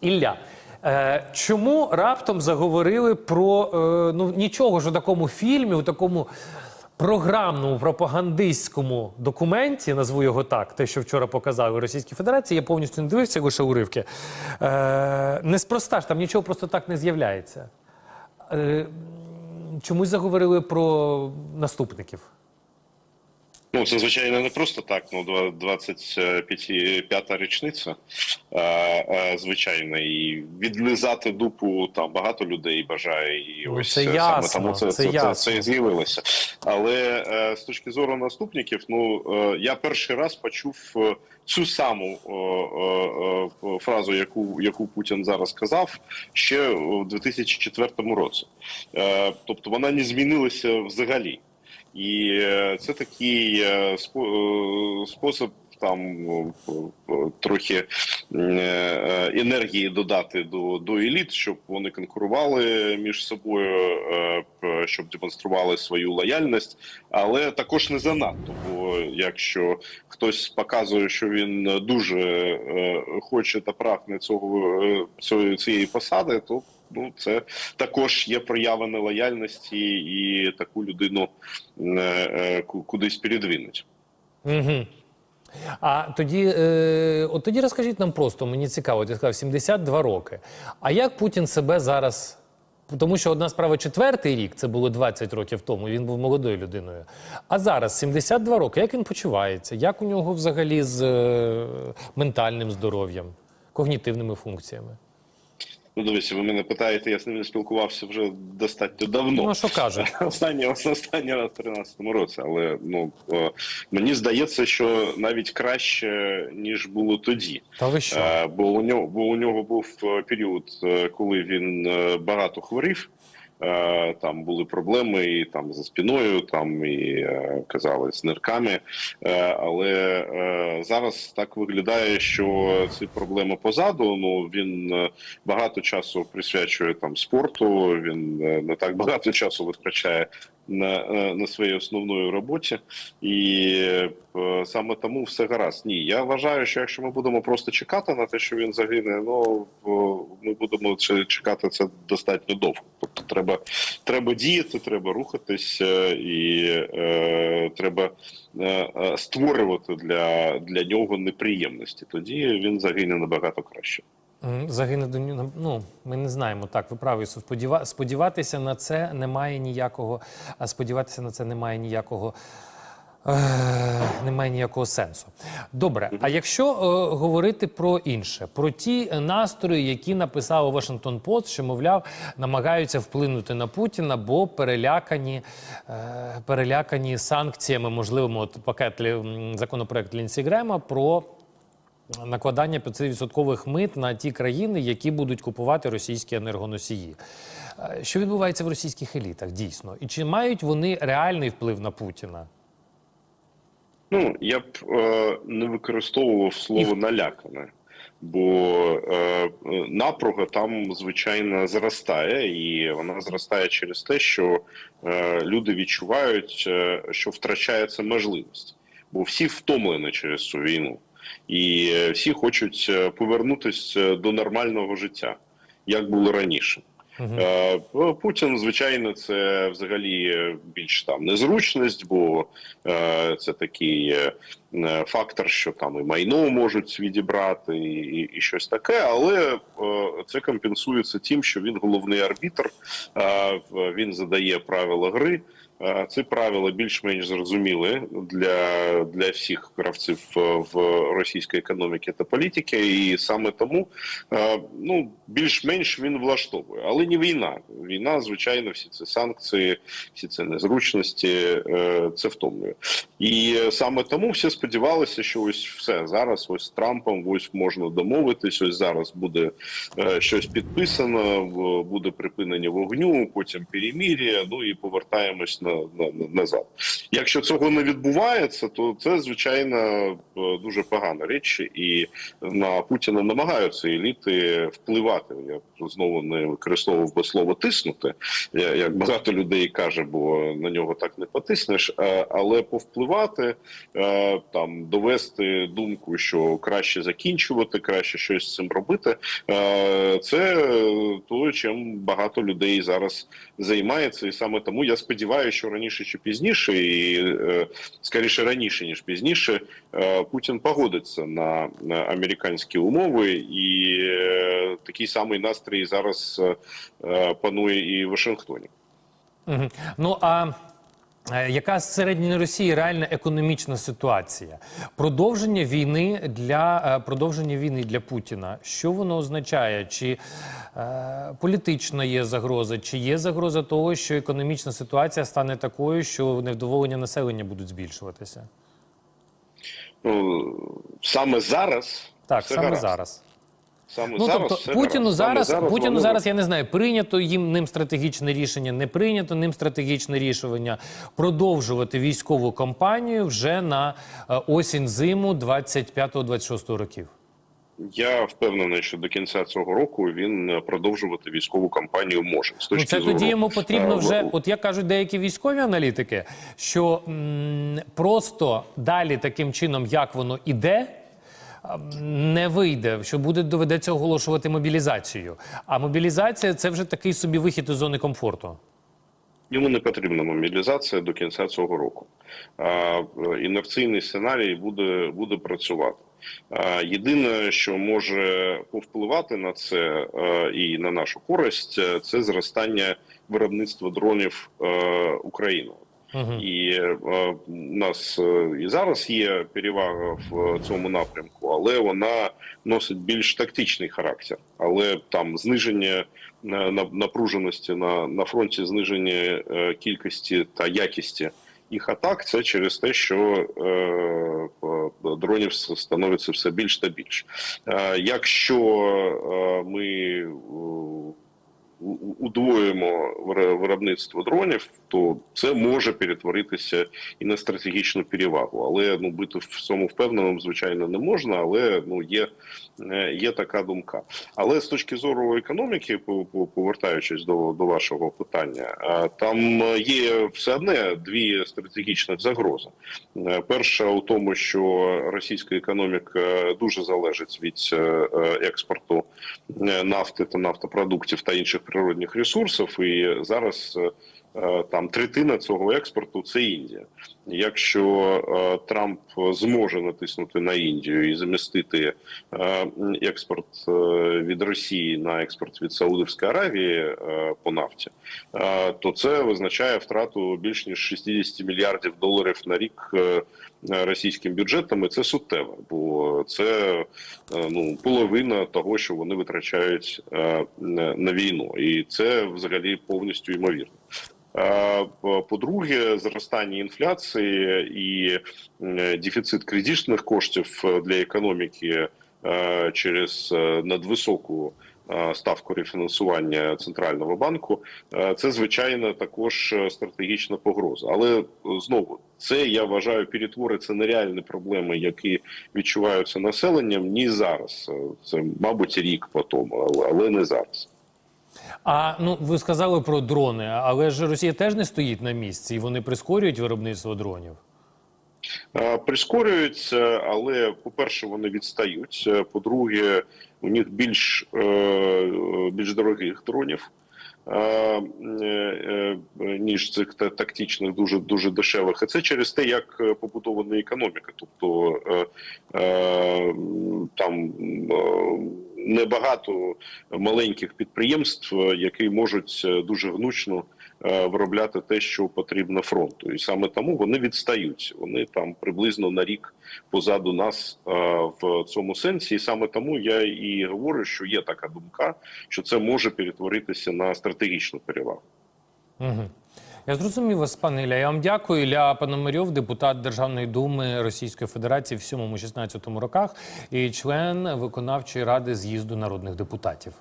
Ілля, е, чому раптом заговорили про е, ну нічого ж у такому фільмі, у такому програмному пропагандистському документі, назву його так, те, що вчора показали у Російській Федерації, я повністю не дивився лише уривки. Е, неспроста ж там нічого просто так не з'являється. Чомусь заговорили про наступників. Ну, це звичайно не просто так. Ну, два- 25-та річниця, звичайно, і відлизати дупу там багато людей бажає, і Ну, ось це саме ясно, тому це, це це, це, ясно. це з'явилося. Але е, з точки зору наступників, ну е, я перший раз почув е, цю саму фразу, яку, яку Путін зараз сказав, ще у 2004 році. Тобто вона не змінилася взагалі. І е, це такий е, е, спосіб там е, трохи енергії додати до, до еліт, щоб вони конкурували між собою, щоб демонстрували свою лояльність, але також не занадто. Бо якщо хтось показує, що він дуже хоче та прагне цього цієї посади, то ну це також є проява нелояльності і таку людину е, е, кудись передвинуть. Угу. А тоді, е, от тоді розкажіть нам просто, мені цікаво, ти сказав 72 роки. А як Путін себе зараз? Тому що одна справа четвертий рік, це було 20 років тому, він був молодою людиною. А зараз 72 роки. Як він почувається? Як у нього взагалі з е, ментальним здоров'ям, когнітивними функціями? Ну, дивіться, ви мене питаєте, я з ним не спілкувався вже достатньо давно. Ну, що кажуть? Останній, останній раз в 13-му році, але ну о, мені здається, що навіть краще ніж було тоді. Та ви що? А, Бо у нього бо у нього був е, період, е, коли він е, багато хворів. Е, Там були проблеми і там за спіною, там і е, казали з нирками. Е, Але зараз так виглядає, що ці проблеми позаду. Ну він багато часу присвячує там спорту. Він не так багато часу витрачає на, на своїй основної роботі, і е, саме тому все гаразд. Ні, я вважаю, що якщо ми будемо просто чекати на те, що він загине, ну ми будемо чекати це достатньо довго. Тобто, треба, треба діяти, треба рухатись, і е, треба е, е, створювати для, для нього неприємності. Тоді він загине набагато краще. Загине до нього. Ну, ми не знаємо. Так, ви праві. Сподіва... Сподіватися на це немає ніякого. А сподіватися на це немає ніякого. Е, немає ніякого сенсу. Добре, а якщо е, говорити про інше, про ті настрої, які написав Вашингтон Пост, що мовляв, намагаються вплинути на Путіна, бо перелякані, е, перелякані санкціями, можливо, от пакет законопроект Лінсі Грема про накладання 5% мит на ті країни, які будуть купувати російські енергоносії. Е, Що відбувається в російських елітах дійсно? І чи мають вони реальний вплив на Путіна? Ну, я б е, не використовував слово налякане, бо е, напруга там звичайно зростає, і вона зростає через те, що е, люди відчувають, е, що втрачається можливість, бо всі втомлені через цю війну, і е, всі хочуть е, повернутися до нормального життя, як було раніше. Е, Путін, звичайно, це взагалі е, більш там незручність, бо е, це такий е, е, фактор, що там і майно можуть відібрати, і, і щось таке, але е, це компенсується тим, що він головний арбітр, е, він задає правила гри. Е, Ці правила більш-менш зрозуміли для, для всіх гравців е, в російській економіці та політики, і саме тому е, ну більш-менш він влаштовує, але не війна. Війна, звичайно, всі ці санкції, всі ці незручності, це втомлює. І саме тому всі сподівалися, що ось все зараз, ось з Трампом, ось можна домовитись. Ось зараз буде щось підписано, буде припинення вогню, потім перемір'я, ну і повертаємось на- назад. Якщо цього не відбувається, то це звичайно е, дуже погана річ, і на Путіна намагаються еліти впливати. Я знову не використовував би слово тиснути, як багато людей каже, бо на нього так не потиснеш. е, Але повпливати е, там довести думку, що краще закінчувати, краще щось з цим робити. Це то, чим багато людей зараз займається, і саме тому я сподіваюся, що раніше чи пізніше, і е, скоріше раніше ніж пізніше, е, Путін погодиться на, американські умови, і е, такий самий настрій зараз панує і в Вашингтоні. Ну а яка всередині Росії реальна економічна ситуація? Продовження війни для е, продовження війни для Путіна. Що воно означає? Чи е, політична є загроза, чи є загроза того, що економічна ситуація стане такою, що невдоволення населення будуть збільшуватися? Ну саме зараз Так, саме гаразд. зараз. Саме Ну зараз тобто Путіну. Саме зараз, Путіну вони- зараз я не знаю, прийнято їм ним стратегічне рішення, не прийнято ним стратегічне рішення продовжувати військову кампанію вже на е, осінь зиму 25-26 років. Я впевнений, що до кінця цього року він е, продовжувати військову кампанію може. З Ну це зору, тоді йому потрібно е, вже, от як кажуть деякі військові аналітики, що м, просто далі таким чином, як воно іде. М, Не вийде, що буде доведеться оголошувати мобілізацію. А мобілізація це вже такий собі вихід із зони комфорту. Йому не потрібна мобілізація до кінця цього року. А, е, інерційний сценарій буде, буде працювати. Єдине, що може повпливати на це е, і на нашу користь, е, це зростання виробництва дронів Україною. І е, у нас е, і зараз є перевага в цьому напрямку, але вона носить більш тактичний характер. Але там зниження е, на- напруженості на, на фронті, зниження е, кількості та якісті їх атак, це через те, що е, дронів становиться все більш та більш. Е, якщо е, ми е, удвоїмо виробництво дронів, то це може перетворитися і на стратегічну перевагу. Але ну бути в цьому впевненим, звичайно, не можна. Але ну є, е, є така думка. Але з точки зору економіки, по- по- повертаючись до, до вашого питання, там е, є все одне дві стратегічних загрози. Е, Перша у тому, що російська економіка дуже залежить від експорту нафти та нафтопродуктів та інших природних ресурсів, і зараз е, там третина цього експорту це Індія. Якщо е, Трамп зможе натиснути на Індію і замістити е, експорт е, від Росії на експорт від Саудовської Аравії е, по нафті, е, то це визначає втрату більш ніж 60 мільярдів доларів на рік. е, Російським бюджетом і це суттєво, бо це е, ну половина того, що вони витрачають е, на війну, і це взагалі повністю ймовірно. Е, по- По-друге, зростання інфляції і дефіцит кредитних коштів е, для економіки е, через надвисоку ставку рефінансування центрального банку. Це звичайно також стратегічна погроза. Але знову це я вважаю перетвориться на реальні проблеми, які відчуваються населенням. Ні зараз. Це мабуть рік по тому, але не зараз. А ну ви сказали про дрони, але ж Росія теж не стоїть на місці, і вони прискорюють виробництво дронів. Е, Прискорюються, але по-перше, вони відстають. Е, По-друге, у них більш, е, більш дорогих дронів. Ніж цих тактичних, дуже дуже дешевих, і це через те, як побудована економіка. Тобто там небагато маленьких підприємств, е, які можуть е, дуже гнучно е, виробляти те, що потрібно фронту, і саме тому вони відстають. Вони там приблизно на рік позаду нас в цьому сенсі, і саме тому я і говорю, що є така думка, що це може перетворитися на стратегічну перевагу. Угу. Я зрозумів вас, пане Ілля. Я вам дякую. Ілля Пономарьов, депутат Державної думи Російської Федерації в 7-16 роках і член виконавчої ради з'їзду народних депутатів.